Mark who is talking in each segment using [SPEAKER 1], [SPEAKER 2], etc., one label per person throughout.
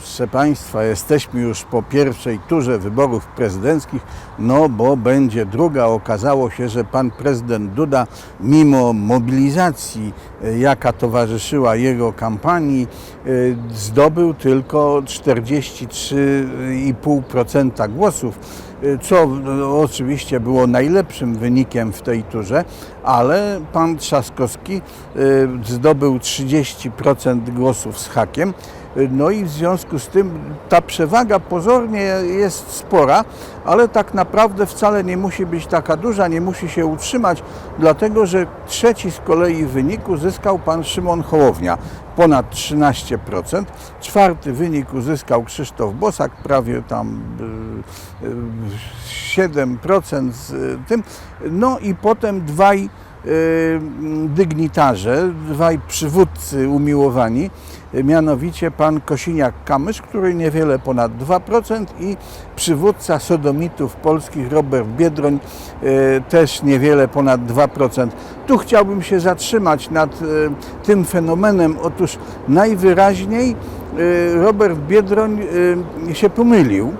[SPEAKER 1] Proszę Państwa, jesteśmy już po pierwszej turze wyborów prezydenckich, no bo będzie druga. Okazało się, że pan prezydent Duda, mimo mobilizacji, e, jaka towarzyszyła jego kampanii, e, zdobył tylko 43,5% głosów e, co oczywiście było najlepszym wynikiem w tej turze, ale pan Trzaskowski zdobył 30% głosów z hakiem. No i w związku z tym ta przewaga pozornie jest spora, ale tak naprawdę wcale nie musi być taka duża, nie musi się utrzymać, dlatego że trzeci z kolei w wyniku uzyskał pan Szymon Hołownia, ponad 13%. Czwarty wynik uzyskał Krzysztof Bosak, prawie tam y, y, 7% z y, tym. No i potem dwaj y, dygnitarze, dwaj przywódcy umiłowani, y, mianowicie pan Kosiniak-Kamysz, który niewiele ponad 2% i przywódca sodomitów polskich Robert Biedroń, y, też niewiele ponad 2%. Tu chciałbym się zatrzymać nad y, tym fenomenem. Otóż najwyraźniej y, Robert Biedroń się pomylił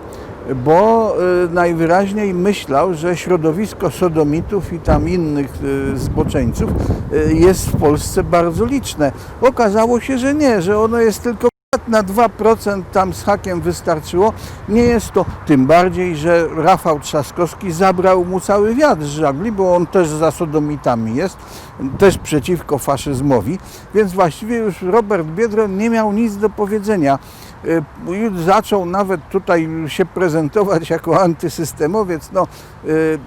[SPEAKER 1] bo y, najwyraźniej myślał, że środowisko sodomitów i tam innych y, zboczeńców y, jest w Polsce bardzo liczne. Okazało się, że nie, że ono jest tylko na 2% tam z hakiem wystarczyło. Nie jest to tym bardziej, że Rafał Trzaskowski zabrał mu cały wiatr z żagli, bo on też za sodomitami jest, też przeciwko faszyzmowi, więc właściwie już Robert Biedroń nie miał nic do powiedzenia. Y, Już zaczął nawet tutaj się prezentować jako antysystemowiec. No, y,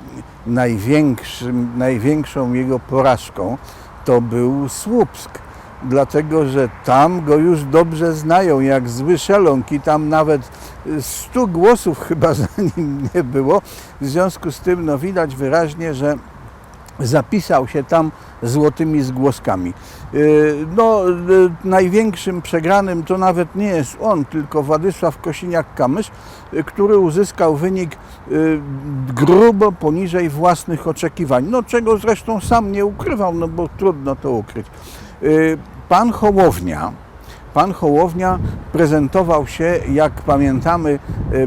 [SPEAKER 1] największym, największą jego porażką to był Słupsk dlatego że tam go już dobrze znają, jak zły szeląg i tam nawet 100 głosów chyba za nim nie było. W związku z tym no, widać wyraźnie, że zapisał się tam złotymi zgłoskami. Yy, No, yy, największym przegranym to nawet nie jest on, tylko Władysław Kosiniak-Kamysz, yy, który uzyskał wynik grubo poniżej własnych oczekiwań. No, czego zresztą sam nie ukrywał, no bo trudno to ukryć. Pan Hołownia, Pan Hołownia prezentował się, jak pamiętamy,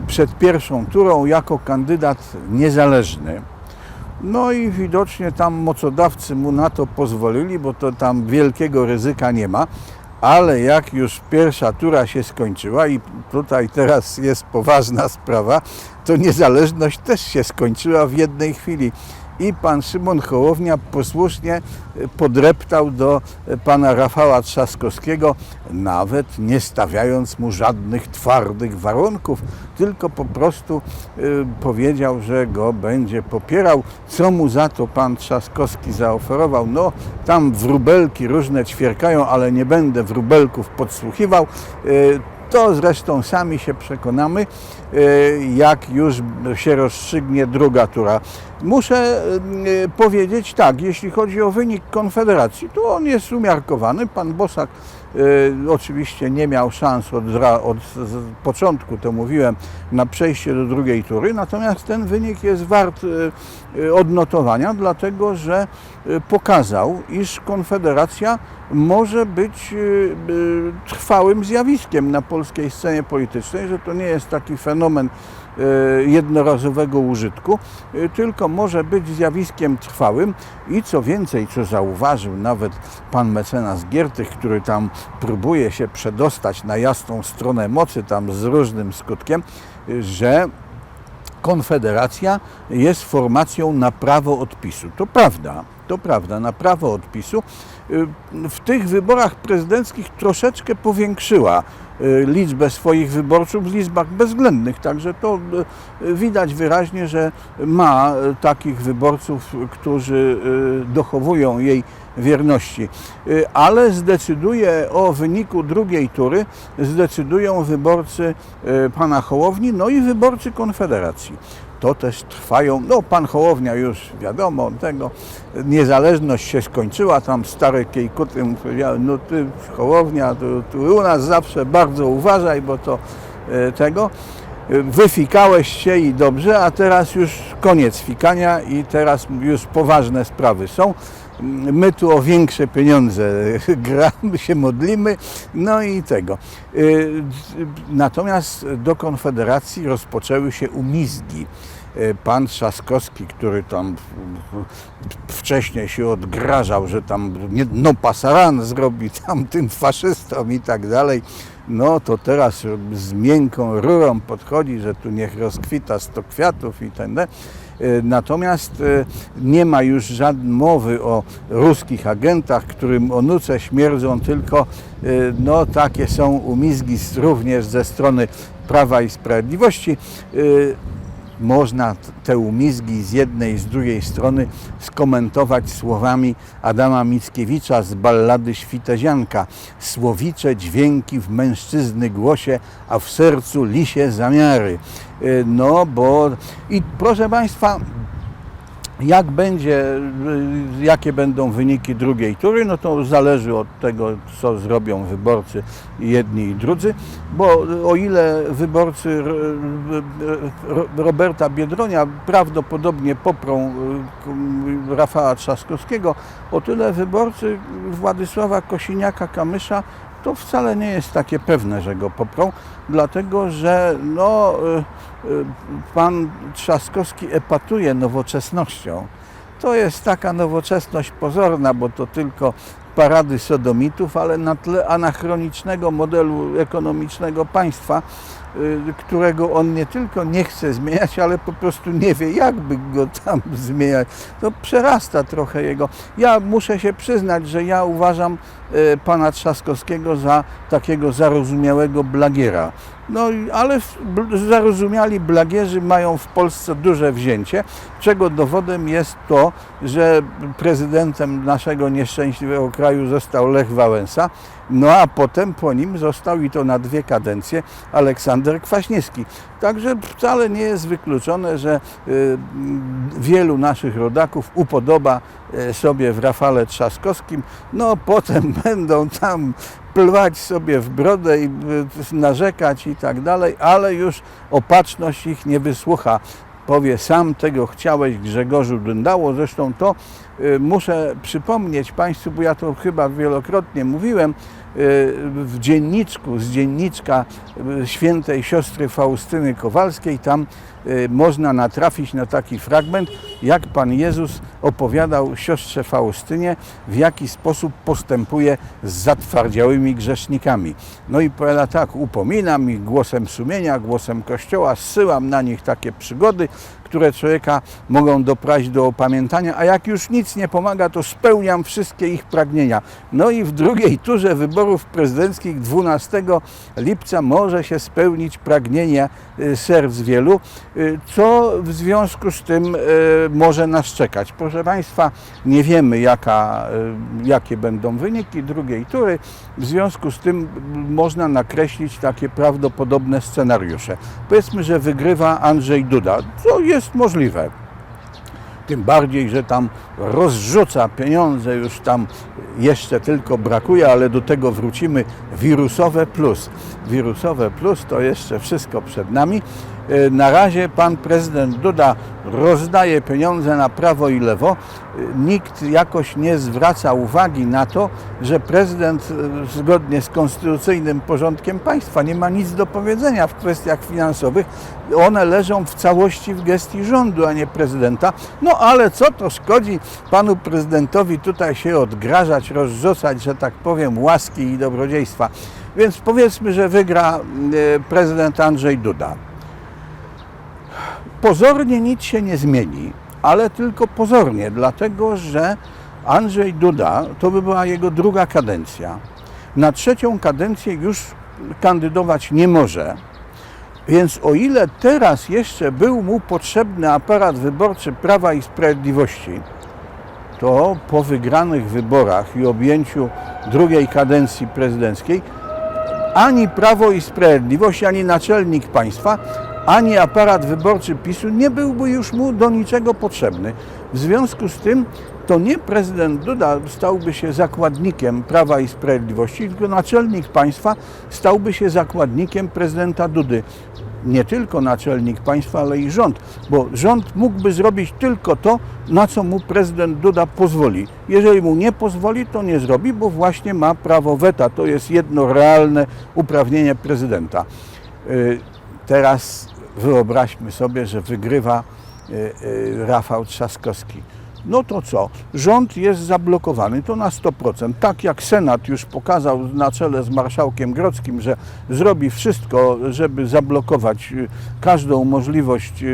[SPEAKER 1] przed pierwszą turą jako kandydat niezależny. No i widocznie tam mocodawcy mu na to pozwolili, bo to tam wielkiego ryzyka nie ma. Ale jak już pierwsza tura się skończyła i tutaj teraz jest poważna sprawa, to niezależność też się skończyła w jednej chwili. I pan Szymon Hołownia posłusznie e, podreptał do e, pana Rafała Trzaskowskiego, nawet nie stawiając mu żadnych twardych warunków, tylko po prostu e, powiedział, że go będzie popierał. Co mu za to pan Trzaskowski zaoferował? No, tam wróbelki różne ćwierkają, ale nie będę wróbelków podsłuchiwał. To zresztą sami się przekonamy, jak już się rozstrzygnie druga tura. Muszę e, powiedzieć tak, jeśli chodzi o wynik Konfederacji, to on jest umiarkowany. Pan Bosak e, oczywiście nie miał szans od, od początku, to mówiłem, na przejście do drugiej tury, natomiast ten wynik jest wart e, e, odnotowania, dlatego że e, pokazał, iż Konfederacja może być e, e, trwałym zjawiskiem na polskiej scenie politycznej, że to nie jest taki fenomen e, jednorazowego użytku, e, tylko może być zjawiskiem trwałym i co więcej, co zauważył nawet pan mecenas Giertych, który tam próbuje się przedostać na jasną stronę mocy, tam z różnym skutkiem, e, że Konfederacja jest formacją na prawo odpisu. To prawda, to prawda, na prawo odpisu. W tych wyborach prezydenckich troszeczkę powiększyła liczbę swoich wyborców w liczbach bezwzględnych, także to y, widać wyraźnie, że ma y, takich wyborców, którzy y, dochowują jej wierności. Y, Ale zdecyduje o wyniku drugiej tury, zdecydują wyborcy y, pana Hołowni, no i wyborcy Konfederacji. To też trwają, no pan Hołownia już wiadomo, tego, niezależność się skończyła, tam stare kiejkuty mu powiedziały, no ty Hołownia, tu, tu u nas zawsze bardzo uważaj, bo to y, tego wyfikałeś się i dobrze, a teraz już koniec fikania i teraz już poważne sprawy są. My tu o większe pieniądze gramy, się modlimy, no i tego. Y, Natomiast do Konfederacji rozpoczęły się umizgi. Y, Pan Trzaskowski, który tam wcześniej się odgrażał, że tam no pasaran zrobi tamtym faszystom i tak dalej, no to teraz z miękką rurą podchodzi, że tu niech rozkwita sto kwiatów i ten. Y, Natomiast y, nie ma już żadnej mowy o ruskich agentach, którym onuce śmierdzą, tylko y, no, takie są umizgi również ze strony Prawa i Sprawiedliwości. Można te umizgi z jednej i z drugiej strony skomentować słowami Adama Mickiewicza z ballady Świtezianka. Słowicze dźwięki w mężczyzny głosie, a w sercu lisie zamiary. Y, No bo i proszę Państwa, jak będzie, jakie będą wyniki drugiej tury, no to zależy od tego, co zrobią wyborcy jedni i drudzy, bo o ile wyborcy Roberta Biedronia prawdopodobnie poprą y, Rafała Trzaskowskiego, o tyle wyborcy Władysława Kosiniaka-Kamysza to wcale nie jest takie pewne, że go poprą, dlatego że no, y, y, pan Trzaskowski epatuje nowoczesnością. To jest taka nowoczesność pozorna, bo to tylko parady sodomitów, ale na tle anachronicznego modelu ekonomicznego państwa, y, którego on nie tylko nie chce zmieniać, ale po prostu nie wie, jakby go tam zmieniać. To przerasta trochę jego. Ja muszę się przyznać, że ja uważam y, pana Trzaskowskiego za takiego zarozumiałego blagiera. No, ale zarozumiali blagierzy mają w Polsce duże wzięcie, czego dowodem jest to, że prezydentem naszego nieszczęśliwego kraju został Lech Wałęsa, no a potem po nim został i to na dwie kadencje Aleksander Kwaśniewski. Także wcale nie jest wykluczone, że y, wielu naszych rodaków upodoba y, sobie w Rafale Trzaskowskim, no potem będą tam plwać sobie w brodę i y, narzekać i tak dalej, ale już opatrzność ich nie wysłucha. Powie, sam tego chciałeś Grzegorzu Dyndało. Zresztą to y, muszę przypomnieć Państwu, bo ja to chyba wielokrotnie mówiłem, w dzienniczku, z dzienniczka y, świętej siostry Faustyny Kowalskiej, tam y, można natrafić na taki fragment, jak Pan Jezus opowiadał siostrze Faustynie, w jaki sposób postępuje z zatwardziałymi grzesznikami. No i powiada tak, upominam ich głosem sumienia, głosem Kościoła, zsyłam na nich takie przygody, które człowieka mogą doprawić do opamiętania, a jak już nic nie pomaga, to spełniam wszystkie ich pragnienia. No i w drugiej turze wyborów prezydenckich 12 lipca może się spełnić pragnienie y, serc wielu, y, co w związku z tym y, może nas czekać. Proszę Państwa, nie wiemy jaka, jakie będą wyniki drugiej tury, w związku z tym można nakreślić takie prawdopodobne scenariusze. Powiedzmy, że wygrywa Andrzej Duda, co jest możliwe. Tym bardziej, że tam rozrzuca pieniądze, już tam jeszcze tylko brakuje, ale do tego wrócimy. Wirusowe plus. Wirusowe plus to jeszcze wszystko przed nami. E, Na razie pan prezydent Duda rozdaje pieniądze na prawo i lewo. E, Nikt jakoś nie zwraca uwagi na to, że prezydent e, zgodnie z konstytucyjnym porządkiem państwa nie ma nic do powiedzenia w kwestiach finansowych. One leżą w całości w gestii rządu, a nie prezydenta. No ale co to szkodzi panu prezydentowi tutaj się odgrażać, rozrzucać, że tak powiem, łaski i dobrodziejstwa. Więc powiedzmy, że wygra prezydent Andrzej Duda. Pozornie nic się nie zmieni, ale tylko pozornie, dlatego że Andrzej Duda to by była jego druga kadencja. Na trzecią kadencję już kandydować nie może. Więc o ile teraz jeszcze był mu potrzebny aparat wyborczy Prawa i Sprawiedliwości, to po wygranych wyborach i objęciu drugiej kadencji prezydenckiej ani Prawo i Sprawiedliwość, ani naczelnik państwa ani aparat wyborczy PiSu nie byłby już mu do niczego potrzebny. W związku z tym to nie prezydent Duda stałby się zakładnikiem Prawa i Sprawiedliwości, tylko naczelnik państwa stałby się zakładnikiem prezydenta Dudy. Nie tylko naczelnik państwa, ale i rząd, bo rząd mógłby zrobić tylko to, na co mu prezydent Duda pozwoli. Jeżeli mu nie pozwoli, to nie zrobi, bo właśnie ma prawo weta. To jest jedno realne uprawnienie prezydenta. Y, Teraz wyobraźmy sobie, że wygrywa y, y, Rafał Trzaskowski. No to co? Rząd jest zablokowany, to na 100%. Tak jak Senat już pokazał na czele z marszałkiem Grodzkim, że zrobi wszystko, żeby zablokować y, każdą możliwość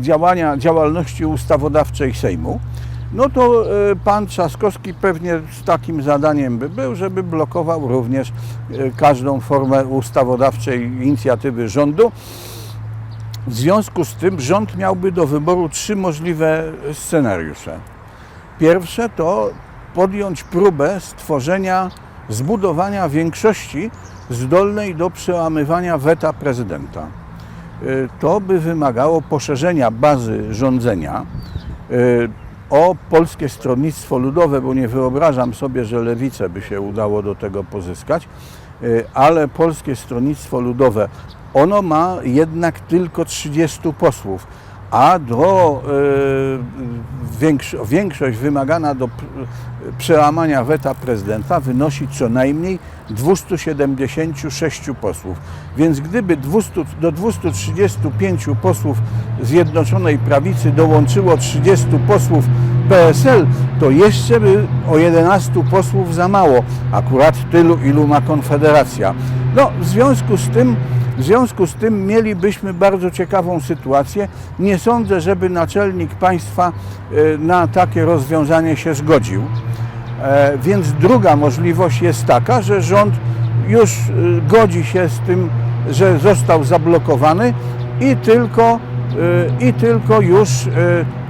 [SPEAKER 1] działania, działalności ustawodawczej Sejmu, no to y, pan Trzaskowski pewnie z takim zadaniem by był, żeby blokował również y, każdą formę ustawodawczej inicjatywy rządu. W związku z tym rząd miałby do wyboru trzy możliwe scenariusze. Pierwsze to podjąć próbę stworzenia, zbudowania większości zdolnej do przełamywania weta prezydenta. Y, To by wymagało poszerzenia bazy rządzenia o Polskie Stronnictwo Ludowe, bo nie wyobrażam sobie, że lewicę by się udało do tego pozyskać, y, ale Polskie Stronnictwo Ludowe, ono ma jednak tylko 30 posłów, a do y, większo- większość wymagana do przełamania weta prezydenta wynosi co najmniej 276 posłów. Więc gdyby 200, do 235 posłów Zjednoczonej Prawicy dołączyło 30 posłów PSL, to jeszcze by o 11 posłów za mało, akurat tylu, ilu ma Konfederacja. No, w związku z tym w związku z tym mielibyśmy bardzo ciekawą sytuację. Nie sądzę, żeby naczelnik państwa e, na takie rozwiązanie się zgodził. E, Więc druga możliwość jest taka, że rząd już e, godzi się z tym, że został zablokowany i tylko, i tylko już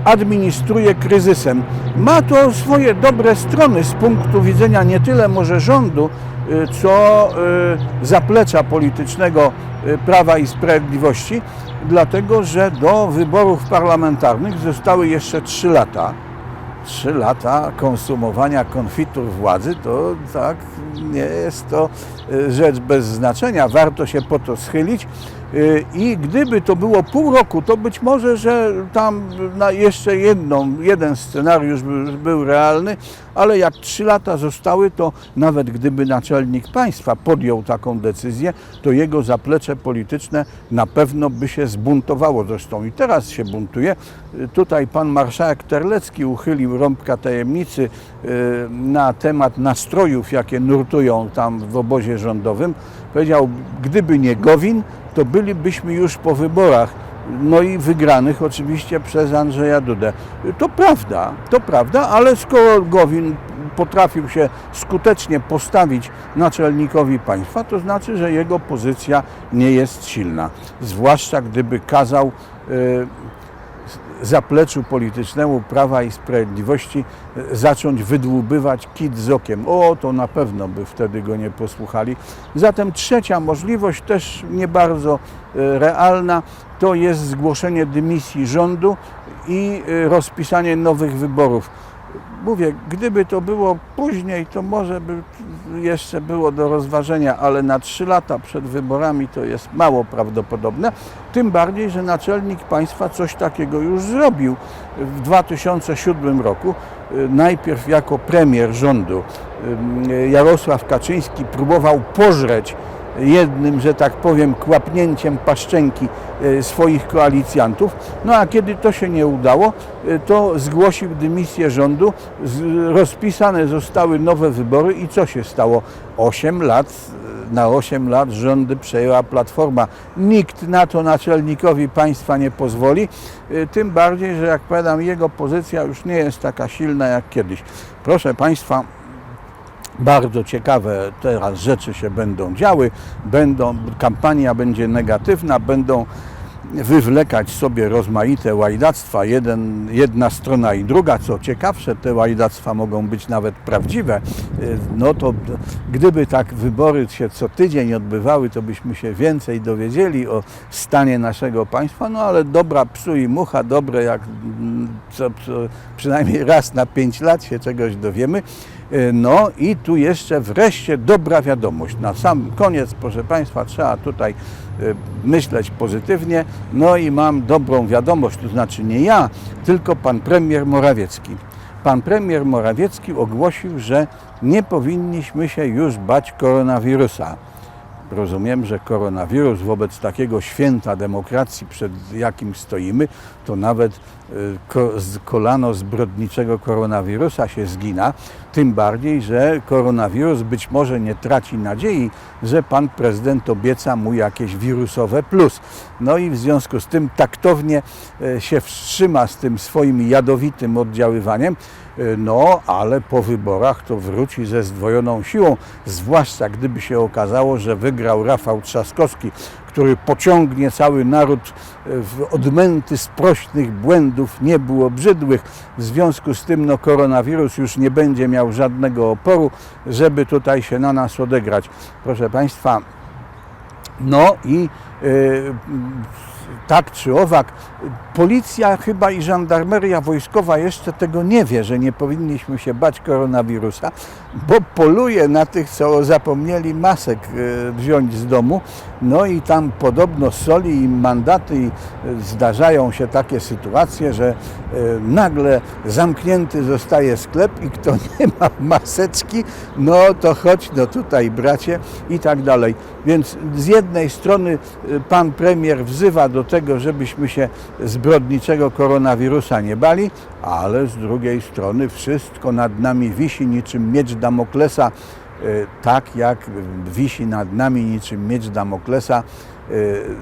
[SPEAKER 1] administruje kryzysem. Ma to swoje dobre strony z punktu widzenia nie tyle może rządu, co zaplecza politycznego Prawa i Sprawiedliwości, dlatego że do wyborów parlamentarnych zostały jeszcze trzy lata. Trzy lata konsumowania konfitur władzy to tak nie jest to y, rzecz bez znaczenia. Warto się po to schylić. Y, I gdyby to było pół roku, to być może, że tam na jeszcze jedną, jeden scenariusz by, był realny, ale jak trzy lata zostały, to nawet gdyby naczelnik państwa podjął taką decyzję, to jego zaplecze polityczne na pewno by się zbuntowało zresztą i teraz się buntuje. Y, Tutaj pan marszałek Terlecki uchylił rąbka tajemnicy y, na temat nastrojów, jakie nurtują tam w obozie rządowym. Powiedział, gdyby nie Gowin, to bylibyśmy już po wyborach. No i wygranych oczywiście przez Andrzeja Dudę. To prawda, to prawda, ale skoro Gowin potrafił się skutecznie postawić naczelnikowi państwa, to znaczy, że jego pozycja nie jest silna. Zwłaszcza gdyby kazał y, zapleczu politycznemu Prawa i Sprawiedliwości e, zacząć wydłubywać kit z okiem. O, to na pewno by wtedy go nie posłuchali. Zatem trzecia możliwość, też nie bardzo e, realna, to jest zgłoszenie dymisji rządu i e, rozpisanie nowych wyborów. Mówię, gdyby to było później, to może by jeszcze było do rozważenia, ale na trzy lata przed wyborami to jest mało prawdopodobne. Tym bardziej, że naczelnik państwa coś takiego już zrobił w 2007 roku. Y, Najpierw jako premier rządu y, Jarosław Kaczyński próbował pożreć jednym, że tak powiem, kłapnięciem paszczęki e, swoich koalicjantów. No a kiedy to się nie udało, e, to zgłosił dymisję rządu, rozpisane zostały nowe wybory i co się stało? 8 lat, e, na 8 lat rządy przejęła Platforma. Nikt na to naczelnikowi państwa nie pozwoli, tym bardziej, że jak powiadam, jego pozycja już nie jest taka silna jak kiedyś. Proszę Państwa, bardzo ciekawe teraz rzeczy się będą działy, będą, kampania będzie negatywna, będą wywlekać sobie rozmaite łajdactwa, jeden, jedna strona i druga. Co ciekawsze, te łajdactwa mogą być nawet prawdziwe. Y, No to gdyby tak wybory się co tydzień odbywały, to byśmy się więcej dowiedzieli o stanie naszego państwa. No ale dobra psu i mucha, dobre jak mm, co, co, przynajmniej raz na pięć lat się czegoś dowiemy. Y, No i tu jeszcze wreszcie dobra wiadomość. Na sam koniec, proszę Państwa, trzeba tutaj y, myśleć pozytywnie. No i mam dobrą wiadomość, to znaczy nie ja, tylko pan premier Morawiecki. Pan premier Morawiecki ogłosił, że nie powinniśmy się już bać koronawirusa. Rozumiem, że koronawirus wobec takiego święta demokracji, przed jakim stoimy, to nawet y, kolano zbrodniczego koronawirusa się zgina. Tym bardziej, że koronawirus być może nie traci nadziei, że pan prezydent obieca mu jakieś wirusowe plus. No i w związku z tym taktownie e, się wstrzyma z tym swoim jadowitym oddziaływaniem. E, No, ale po wyborach to wróci ze zdwojoną siłą, zwłaszcza gdyby się okazało, że wygrał Rafał Trzaskowski, który pociągnie cały naród e, w odmęty sprośnych błędów, nie było brzydłych. W związku z tym no, koronawirus już nie będzie miał żadnego oporu, żeby tutaj się na nas odegrać. Proszę Państwa, no i e, tak czy owak, policja chyba i żandarmeria wojskowa jeszcze tego nie wie, że nie powinniśmy się bać koronawirusa, bo poluje na tych, co zapomnieli masek e, wziąć z domu. No i tam podobno soli im mandaty i e, zdarzają się takie sytuacje, że e, nagle zamknięty zostaje sklep i kto nie ma maseczki, no to chodź no tutaj bracie i tak dalej. Więc z jednej strony pan premier wzywa do tego, żebyśmy się zbrodniczego koronawirusa nie bali, ale z drugiej strony wszystko nad nami wisi niczym miecz Damoklesa, e, tak jak wisi nad nami niczym miecz Damoklesa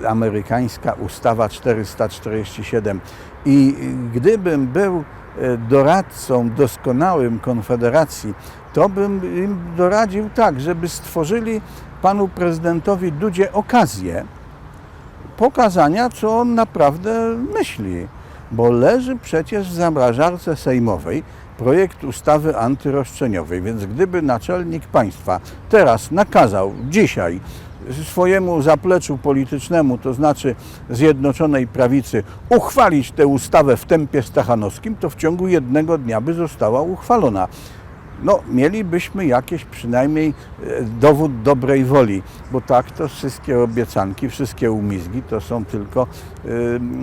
[SPEAKER 1] e, amerykańska ustawa 447. I gdybym był e, doradcą doskonałym Konfederacji, to bym im doradził tak, żeby stworzyli panu prezydentowi Dudzie okazję, pokazania, co on naprawdę myśli. Bo leży przecież w zamrażarce sejmowej projekt ustawy antyroszczeniowej, więc gdyby naczelnik państwa teraz nakazał dzisiaj swojemu zapleczu politycznemu, to znaczy Zjednoczonej Prawicy, uchwalić tę ustawę w tempie stachanowskim, to w ciągu jednego dnia by została uchwalona no, mielibyśmy jakieś przynajmniej e, dowód dobrej woli, bo tak to wszystkie obiecanki, wszystkie umizgi to są tylko e,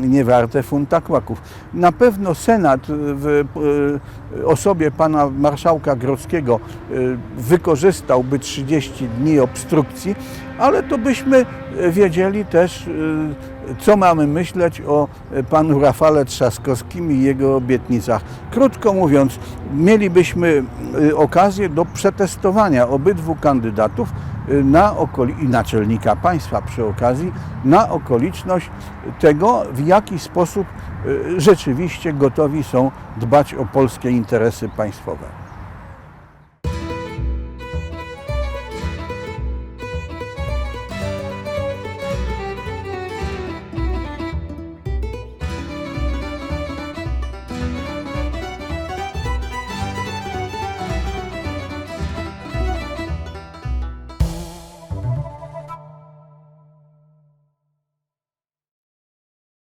[SPEAKER 1] niewarte funta kłaków. Na pewno Senat w e, osobie pana marszałka Grodzkiego wykorzystałby 30 dni obstrukcji, ale to byśmy wiedzieli też, co mamy myśleć o e, panu Rafale Trzaskowskim i jego obietnicach. Krótko mówiąc, mielibyśmy e, okazję do przetestowania obydwu kandydatów e, na okoli- i naczelnika państwa przy okazji na okoliczność tego, w jaki sposób rzeczywiście gotowi są dbać o polskie interesy państwowe.